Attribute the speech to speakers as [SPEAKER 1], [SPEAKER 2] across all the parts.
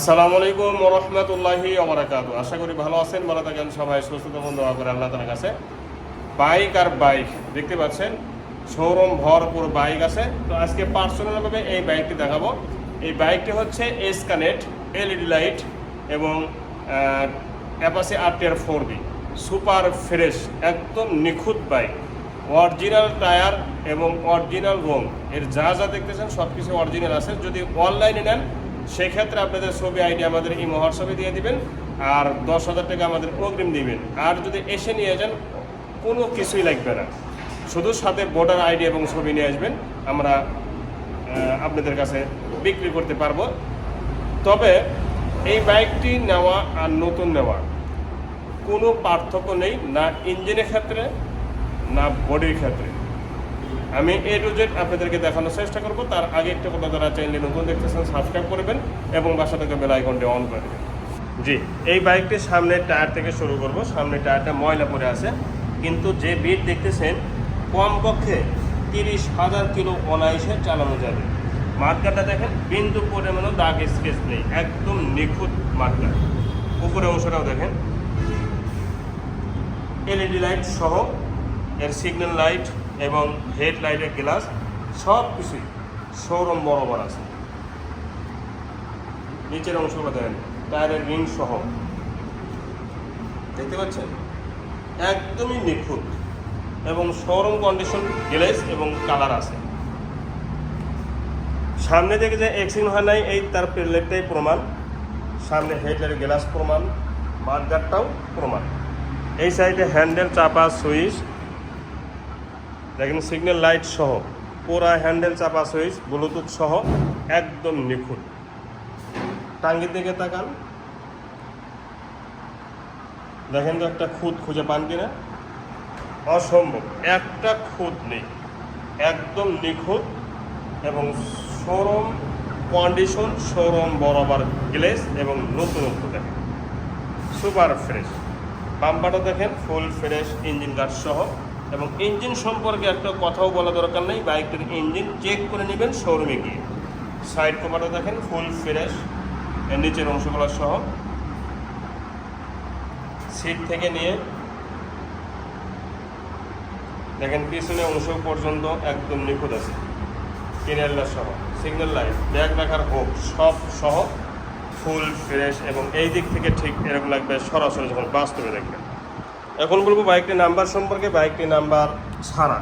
[SPEAKER 1] আসসালামু আলাইকুম রহমতুল্লাহি ওবরাকাত আশা করি ভালো আছেন, ভালো থাকেন, সবাই সুস্থ থাকুন, দোয়া করে আল্লাহ তালার কাছে। বাইক আর বাইক, দেখতে পাচ্ছেন? শোরুম ভরপুর বাইক আছে। তো আজকে পার্সোনালভাবে এই বাইকটি দেখাবো। এই বাইকটি হচ্ছে এস কানেক্ট এলইডি লাইট এবং Apache RTR four V super fresh, একদম নিখুঁত বাইক। অরিজিনাল টায়ার এবং অরিজিনাল রং এর যা যা দেখতেছেন সব কিছু অরিজিনাল আছে। যদি অনলাইনে নেন সেক্ষেত্রে আপনাদের ছবি আইডি আমাদের এই হোয়াটসঅ্যাপে দিয়ে দিবেন, আর দশ হাজার টাকা আমাদের অগ্রিম দিবেন। আর যদি এসে নিয়ে যান, কোনো কিছুই লাগবে না। শুধু সাথে ভোটার আইডি এবং ছবি নিয়ে আসবেন, আমরা আপনাদের কাছে বিক্রি করতে পারব। তবে এই বাইকটি নেওয়া আর নতুন নেওয়া, কোনো পার্থক্য নেই, না ইঞ্জিনের ক্ষেত্রে, না বডির ক্ষেত্রে। আমি এ টু জেড আপনাদেরকে দেখানোর চেষ্টা করব। তার আগে একটা কথা যারা চ্যানেলে নতুন দেখতেছেন সাবস্ক্রাইব করবেন এবং বাসা থেকে বেল আইকনটি অন করে দেবেন। জি, এই বাইকটির সামনের টায়ার থেকে শুরু করব। সামনের টায়ারটা ময়লা পড়ে আছে। কিন্তু যে বিট দেখতেছেন, কমপক্ষে তিরিশ হাজার কিলো অনায়াসে চালানো যাবে। মার্কাটা দেখেন, বিন্দু পরিমাণও দাগ স্কেচ নেই। একদম নিখুঁত মার্কা। উপরে অংশটাও দেখেন। এলইডি লাইট সহ এর সিগন্যাল লাইট এবং হেডলাইটের গ্লাস, সব কিছুই শোরুম বরাবর আছে। নিচের অংশগুলো দেখেন, টায়ারের রিং সহ। দেখতে পাচ্ছেন? একদমই নিখুঁত এবং শোরুম কন্ডিশন গ্লেস এবং কালার আছে। সামনে থেকে যে এক্সিডেন্ট হয় নাই, এই তার প্লেটটাই প্রমাণ। সামনে হেডলাইটের গ্লাস প্রমাণ মাঠগাটটাও প্রমাণ। এই সাইডে হ্যান্ডেল চাপা সুইচ দেখেন সিগন্যাল লাইট সহ, পুরা হ্যান্ডেল চাপা সুইচ ব্লুটুথ সহ, একদম নিখুঁত। টাঙ্গির দিকে তাকান। দেখেন তো একটা খুঁত খুঁজে পান কিনা? অসম্ভব, একটা খুঁত নেই। একদম নিখুঁত এবং শোরুম কন্ডিশন শোরুম বরাবর গ্লেস এবং নতুনত্ব দেখেন। সুপার ফ্রেশ বাম্পারটা দেখেন ফুল ফ্রেশ ইঞ্জিন গার্ড সহ। এবং ইঞ্জিন সম্পর্কে একটা কথাও বলা দরকার নেই। বাইকটির ইঞ্জিন চেক করে নেবেন শোরুমে গিয়ে। সাইড কভারটা দেখেন ফুল ফ্রেশ এর নিচের অংশগুলো সহ। সিট থেকে নিয়ে, দেখেন পিছনে অংশ পর্যন্ত একদম নিখুঁত আছে। কেরিয়ারটা সহ সিগন্যাল লাইট ব্যাগ রাখার হোক, সব সহ ফুল ফ্রেশ এবং এই দিক থেকে ঠিক এরকম লাগবে সরাসরি যখন বাস্তবে দেখবেন। এখন বলব বাইকটির নাম্বার সম্পর্কে, বাইকটির নাম্বার ছাড়া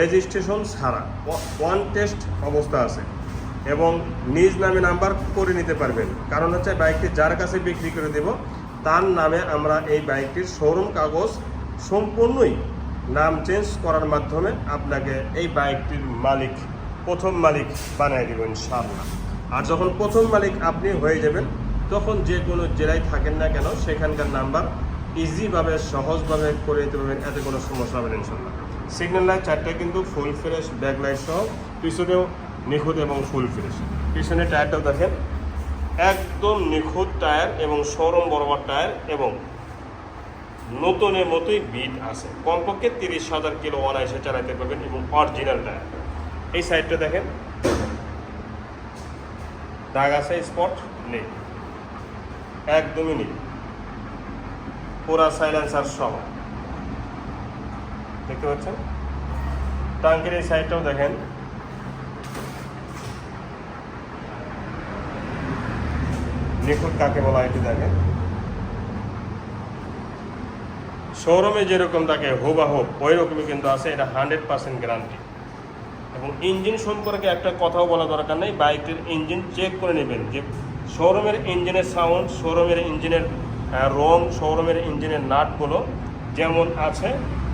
[SPEAKER 1] রেজিস্ট্রেশন ছাড়া ওয়ান টেস্ট অবস্থা আছে। এবং নিজ নামে নাম্বার করে নিতে পারবেন। কারণ হচ্ছে বাইকটি যার কাছে বিক্রি করে দেব, তার নামে আমরা এই বাইকটির শোরুম কাগজ সম্পূর্ণই নাম চেঞ্জ করার মাধ্যমে আপনাকে এই বাইকটির মালিক, প্রথম মালিক বানিয়ে দেবেন ইনশাআল্লাহ। আর যখন প্রথম মালিক আপনি হয়ে যাবেন, তখন যে কোনো জেলায় থাকেন না কেন, সেখানকার নাম্বার ইজিভাবে সহজভাবে করে দিতে পারবেন, এতে কোনো সমস্যা হবে ইনশাল্লাহ সিগন্যাল লাইট চারটে কিন্তু ফুল ফ্রেশ ব্যাক লাইট সহ পিছনেও নিখুঁত এবং ফুল ফ্রেশ পিছনে টায়ারটাও দেখেন, একদম নিখুঁত টায়ার এবং সরম বরাবর টায়ার এবং নতুনের মতোই বিট আছে। কমপক্ষে তিরিশ হাজার কিলো অনায়াসে চালাতে পারবেন এবং অরিজিনাল টায়ার এই সাইডটা দেখেন, দাগ আছে স্পট নেই। একদমই নেই। পুরা সাইলেন্সার সহ দেখতে পাচ্ছেন? টাঙ্কির এই সাইডটাও দেখেন। নিখুঁত কাকে বলা এটি দেখেন। শোরুমে যেরকম থাকে হুবাহুব ওই রকমই কিন্তু আছে, এটা হান্ড্রেড পার্সেন্ট গ্যারান্টি এবং ইঞ্জিন সম্পর্কে একটা কথাও বলা দরকার নেই বাইকটির ইঞ্জিন চেক করে নেবেন যে শোরুমের ইঞ্জিনের সাউন্ড শোরুমের ইঞ্জিনের রং শোরুমের ইঞ্জিনের নাটগুলো যেমন আছে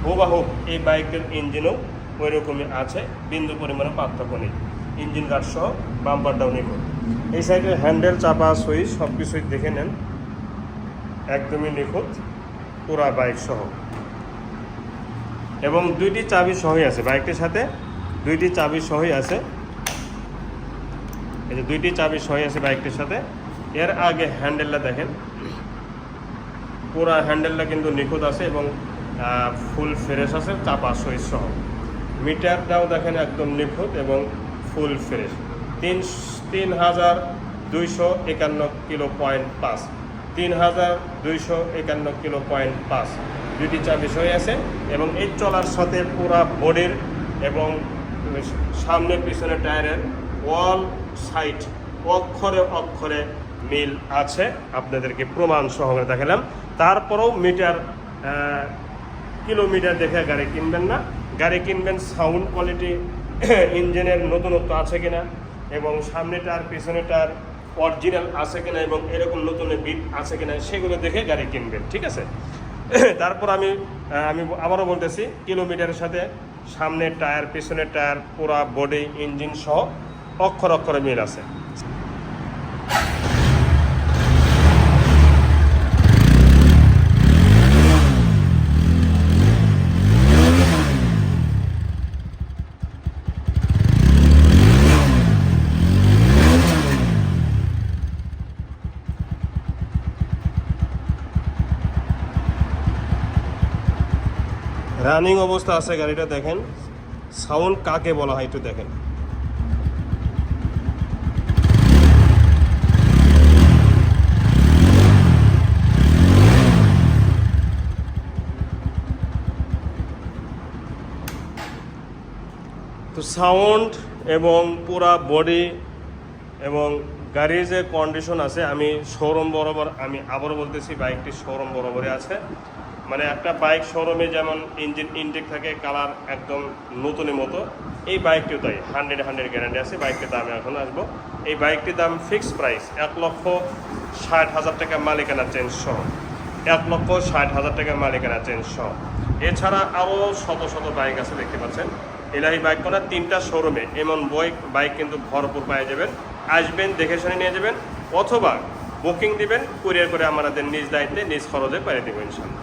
[SPEAKER 1] হুবাহুব এই বাইকের ইঞ্জিনও ওই রকমই আছে, বিন্দু পরিমাণে পার্থক্য নেই। ইঞ্জিন গার্ড সহ বাম্পারটাও নিখুঁত এই সাইডের হ্যান্ডেল চাপা সুইচ সব কিছুই দেখে নেন। একদমই নিখুঁত, পুরা বাইক সহ। এবং দুইটি চাবি সহই আছে বাইকটির সাথে। দুইটি চাবি সহই আছে। এই যে দুইটি চাবি সহই আছে বাইকটির সাথে। এর আগে হ্যান্ডেলটা দেখেন। পুরা হ্যান্ডেলটা কিন্তু নিখুঁত আছে এবং ফুল ফ্রেশ আছে, চাপা সহিত সহ। মিটারটাও দেখেন একদম নিখুঁত এবং ফুল ফ্রেশ তিন তিন হাজার দুইশো একান্ন কিলো পয়েন্ট পাঁচ। তিন হাজার দুইশো একান্ন কিলো পয়েন্ট পাঁচ। দুটি চাবি সই আছে এবং এই চলার সাথে পুরা বোর্ডের এবং সামনে পিছনে টায়ারের ওয়াল সাইড অক্ষরে অক্ষরে মিল আছে। আপনাদেরকে প্রমাণ সহকারে দেখালাম। তারপরেও মিটার কিলোমিটার দেখে গাড়ি কিনবেন না। গাড়ি কিনবেন সাউন্ড কোয়ালিটি ইঞ্জিনের নতুনত্ব আছে কিনা, এবং সামনেটার, পিছনেটার অরিজিনাল আছে কিনা, এবং এরকম নতুন বিট আছে কিনা, সেগুলো দেখে গাড়ি কিনবেন, ঠিক আছে? তারপর আমি আমি আবারও বলতেছি, কিলোমিটারের সাথে সামনের টায়ার, পিছনের টায়ার, পুরা বডি ইঞ্জিন সহ অক্ষর অক্ষরে মিল আছে। রানিং অবস্থা আছে গাড়িটা দেখেন। সাউন্ড কাকে বলা হয় একটু দেখেন। তো সাউন্ড এবং পুরা বডি এবং গাড়ির যে কন্ডিশন আছে, আমি শোরুম বরাবর, আমি আবার বলতেছি, বাইকটি শোরুম বরাবরই আছে। মানে একটা বাইক শোরুমে যেমন ইঞ্জিন ইনটেক থাকে কালার একদম নতুনের মতো, এই বাইকটিও তাই হান্ড্রেড হান্ড্রেড গ্যারান্টি আছে বাইকটির দামে এখন আসব। এই বাইকটির দাম ফিক্সড প্রাইস এক লক্ষ ষাট হাজার টাকা মালিকানা চেঞ্জ সহ, এক লক্ষ ষাট হাজার টাকা মালিকানা চেঞ্জ সহ। এছাড়া আরও শত শত বাইক আছে, দেখতে পাচ্ছেন। এলাহি বাইক করার তিনটা শোরুমে এমন বই বাইক কিন্তু ভরপুর পেয়ে যাবেন। আসবেন, দেখে শুনে নিয়ে যাবেন, অথবা বুকিং দিবেন কুরিয়ার করে আমাদের নিজ দায়িত্বে, নিজ খরচে পেয়ে দেবো ইনশাল্লাহ